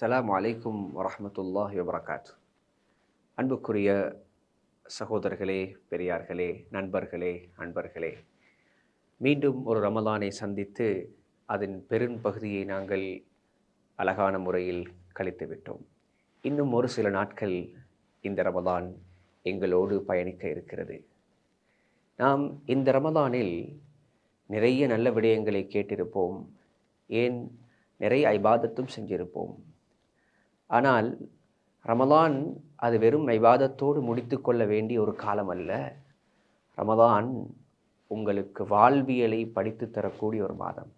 அஸ்லாம் அலைக்கும் வரமத்துல்லாஹி வபரகாத் அன்புக்குரிய சகோதரர்களே பெரியார்களே நண்பர்களே அன்பர்களே மீண்டும் ஒரு ரமலானை சந்தித்து அதன் பெரும்பகுதியை நாங்கள் அழகான முறையில் கழித்து விட்டோம். இன்னும் ஒரு சில நாட்கள் இந்த ரமலான் எங்களோடு பயணிக்க இருக்கிறது. நாம் இந்த ரமலானில் நிறைய நல்ல விடயங்களை கேட்டிருப்போம். ஏன்? நிறைய ஐபாதத்தும் செஞ்சிருப்போம். ஆனால் ரமதான் அது வெறும் ஐவாதத்தோடு முடித்து கொள்ள வேண்டிய ஒரு காலம் அல்ல. ரமதான் உங்களுக்கு வாழ்வியலை படித்து தரக்கூடிய ஒரு மாதம்.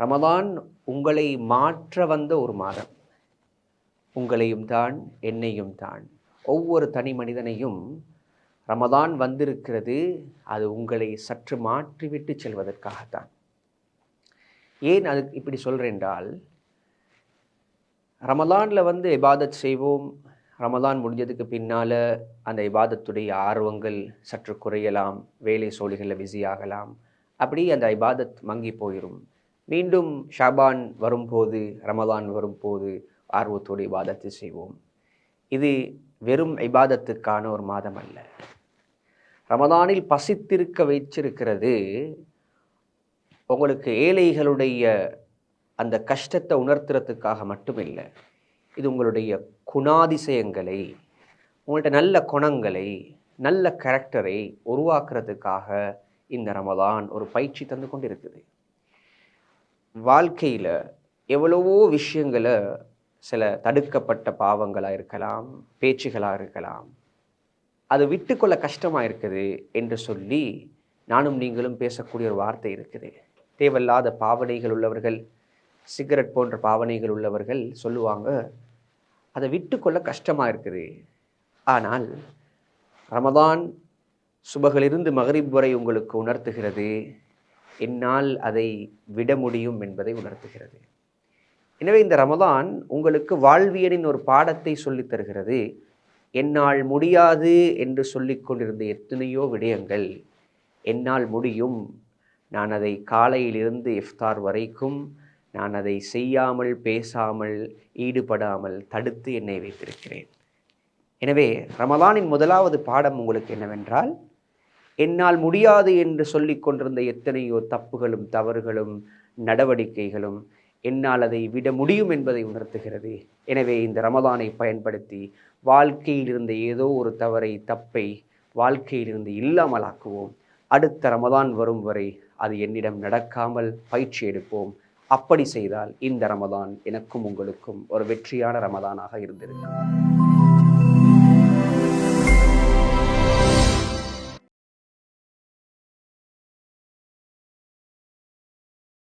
ரமதான் உங்களை மாற்ற வந்த ஒரு மாதம். உங்களையும் தான் என்னையும் தான். ஒவ்வொரு தனி மனிதனையும் ரமதான் வந்திருக்கிறது அது உங்களை சற்று மாற்றிவிட்டு செல்வதற்காகத்தான். ஏன் அது இப்படி சொல்கிறேன் என்றால் ரமலானில் வந்து இபாதத் செய்வோம். ரமலான் முடிஞ்சதுக்கு பின்னால் அந்த இபாதத்துடைய ஆர்வங்கள் சற்று குறையலாம். வேலை சோழிகளில் பிஸியாகலாம் அப்படி அந்த இபாதத் மங்கி போயிடும் மீண்டும் ஷாபான் வரும்போது ரமலான் வரும்போது ஆர்வத்தோடு இபாதத்தை செய்வோம். இது வெறும் இபாதத்துக்கான ஒரு மாதம் அல்ல. ரமதானில் பசித்திருக்க வைச்சிருக்கிறது உங்களுக்கு ஏழைகளுடைய அந்த கஷ்டத்தை உணர்த்துறதுக்காக மட்டும் இல்லை இது உங்களுடைய குணாதிசயங்களை உங்கள்கிட்ட நல்ல குணங்களை நல்ல கேரக்டரை உருவாக்குறதுக்காக இந்த ரமதான் ஒரு பயிற்சி தந்து கொண்டு இருக்குது வாழ்க்கையில் எவ்வளவோ விஷயங்களை சில தடுக்கப்பட்ட பாவங்களாக இருக்கலாம் பேச்சுகளாக இருக்கலாம் அது விட்டுக்கொள்ள கஷ்டமாக இருக்குது என்று சொல்லி நானும் நீங்களும் பேசக்கூடிய ஒரு வார்த்தை இருக்குது. தேவையில்லாத பாவனைகள் உள்ளவர்கள் சிகரெட் போன்ற பாவனைகள் உள்ளவர்கள் சொல்லுவாங்க அதை விட்டுக்கொள்ள கஷ்டமாக இருக்குது. ஆனால் ரமதான் சுபகளிலிருந்து மகரிப் வரை உங்களுக்கு உணர்த்துகிறது. என்னால் அதை விட முடியும் என்பதை உணர்த்துகிறது. எனவே இந்த ரமதான் உங்களுக்கு வாழ்வியலின் ஒரு பாடத்தை சொல்லித் தருகிறது. என்னால் முடியாது என்று சொல்லி கொண்டிருந்த எத்தனையோ விடயங்கள். என்னால் முடியும். நான் அதை காலையிலிருந்து இஃப்தார் வரைக்கும் நான் அதை செய்யாமல் பேசாமல் ஈடுபடாமல் தடுத்து என்னை வைத்திருக்கிறேன். எனவே ரமலானின் முதலாவது பாடம் உங்களுக்கு என்னவென்றால் என்னால் முடியாது என்று சொல்லி கொண்டிருந்த எத்தனையோ தப்புகளும் தவறுகளும் நடவடிக்கைகளும் என்னால் அதை விட முடியும் என்பதை உணர்த்துகிறது. எனவே இந்த ரமலானை பயன்படுத்தி வாழ்க்கையில் இருந்த ஏதோ ஒரு தவறை தப்பை வாழ்க்கையிலிருந்து இல்லாமலாக்குவோம். அடுத்த ரமதான் வரும் வரை அது என்னிடம் நடக்காமல் பயிற்சி எடுப்போம். அப்படி செய்தால் இந்த ரமதான் எனக்கும் உங்களுக்கும் ஒரு வெற்றியான ரமதானாக இருந்திருக்கும்.